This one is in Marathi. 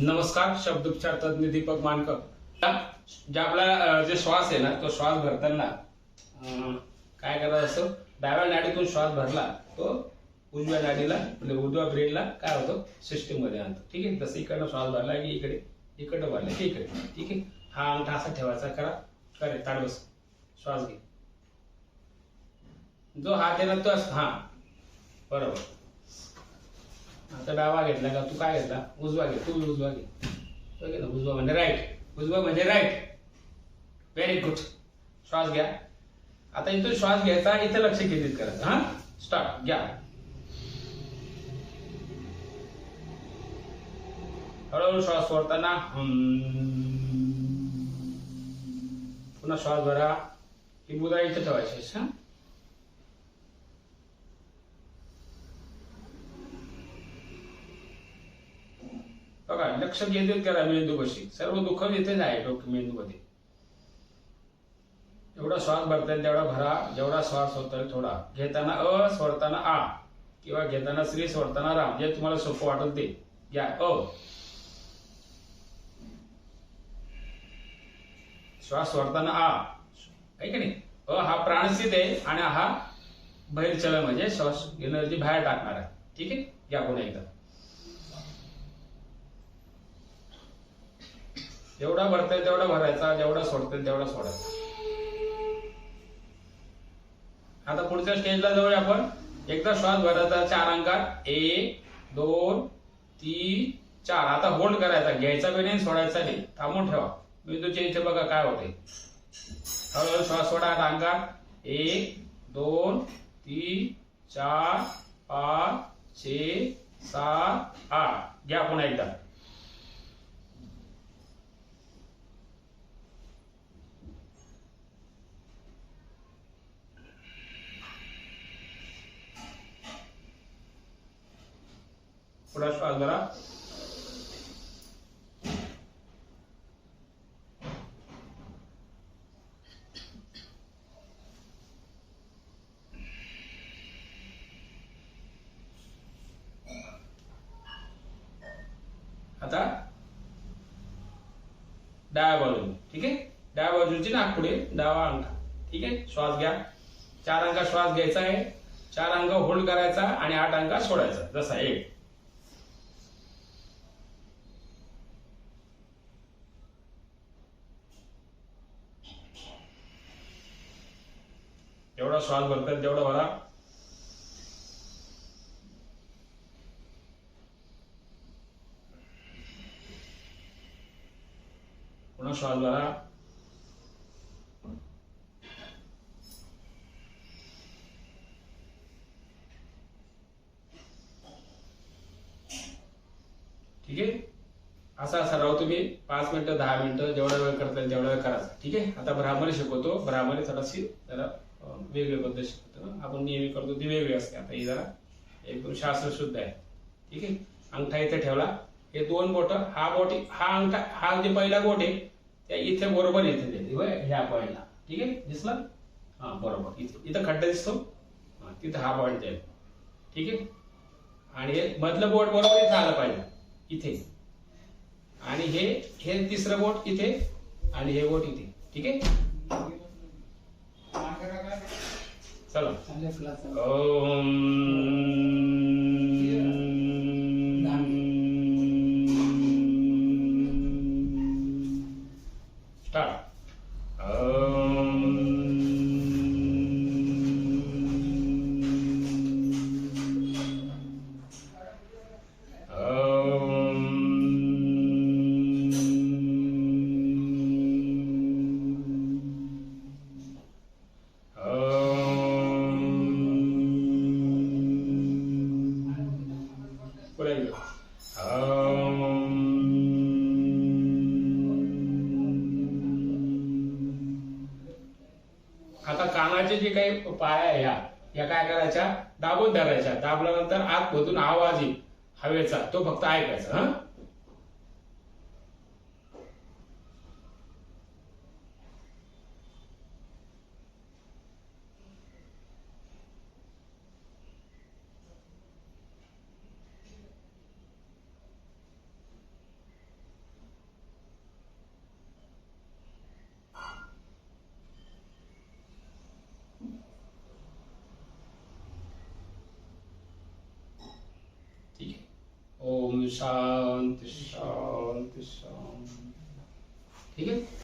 नमस्कार शब्दोपचार तज्ञ दीपक मानकर. जे आपला जे श्वास आहे ना तो श्वास भरताना काय करायचं असं? डाव्या नाडीतून श्वास भरला तो उजव्या नाडीला म्हणजे उजव्या ब्रेनला काय होतं? सिस्टीममध्ये आणतो. ठीक आहे? जसं इकडनं श्वास भरला की इकडे इकडं भरला की इकडे ठीक आहे? हा अंगठा असा ठेवायचा करा. करे ताडवस श्वास घे. जो हात आहे ना तो हा. बरोबर. आता डावा घेतला का? तू काय घेतला? उजवा घे. तू उजवा घे. तो ना उजवा म्हणजे राईट उजवा म्हणजे राईट व्हेरी गुड श्वास घ्या. आता इथून श्वास घ्यायचा. इथं लक्ष केंद्रित करायचं. हा? स्टार्ट घ्या. हळूहळू श्वास सोडताना. पुन्हा श्वास भरा ही बुधा इथं ठेवायची हा? बघा लक्ष केंद्रित करा मेंदूपाशी सर्व दुःख इथेच आहे डोकं मेंदूमध्ये. एवढा श्वास भरता येईल तेवढा भरा. जेवढा श्वास होता थोडा. घेताना अ सोडताना आ. किंवा घेताना श्री सोडताना राम. जे तुम्हाला सोपं वाटेल ते. घ्या अ. श्वास सोडताना आ. आहे की नाही? अ हा प्राणस्थित आहे आणि हा बहिर्चलन म्हणजे श्वास एनर्जी बाहेर टाकणार आहे. ठीक आहे? घ्या पुन्हा एकदा. जेवढा भरताय तेवढा भरायचा जेवढा सोडताय तेवढा सोडायचा. आता पुढच्या स्टेजला जाऊया आपण. एकदा श्वास भरायचा चार अंकात एक दोन तीन चार. आता होल्ड करायचा घ्यायचा बी नाही सोडायचा नाही. थांबून ठेवा. बिंदूच्या इथे बघा काय होते हळूहळू श्वास सोडा आठ अंकात एक दोन तीन चार पाच छे सात आठ. घ्या पुन्हा एकदा. पुढा श्वास भरा आता डाव्या बाजूने ठीक आहे? डाव्या बाजूची नाक पुढे डावा अंगठा ठीक आहे? श्वास घ्या. चार अंका श्वास घ्यायचा आहे. चार अंक होल्ड करायचा आणि आठ अंका सोडायचा. जसा एक. जेवढा श्वास भरतात तेवढा भरा पुन्हा श्वास भरा ठीक आहे? असा असा राहू तुम्ही. पाच मिनिटं दहा मिनिटं जेवढा वेळ करता येईल तेवढा वेळ करायचा ठीक आहे? आता भ्रामरी शिकवतो. भ्रामरी थोडाशी जरा वेगळी पद्धत शिकतो. आपण नेहमी करतो ती वेगळी असते. आता ही जरा एकदम शास्त्र शुद्ध आहे. ठीक आहे? अंगठा इथे ठेवला. हे दोन बोट हा बोट हा अंगठा हा जे पहिला बोट आहे त्या इथे बरोबर इथे देते ह्या पॉईंटला. ठीक आहे? दिसला? हा बरोबर. इथे. इथं खड्डा दिसतो. हा, तिथं हा पॉईंट आहे. ठीक आहे? आणि हे मधलं बोट बरोबर इथं आलं पाहिजे. इथे. आणि हे हे तिसरं बोट इथे आणि हे बोट इथे. ठीक आहे? चला स्टार्ट आता कानाचे जे काही पाया आहे ह्या या काय करायच्या? दाबून धरायच्या. दाबल्यानंतर आत मधून आवाज येईल हवेचा. तो फक्त ऐकायचा हा? ओम शांती शांती शांती। ठीक आहे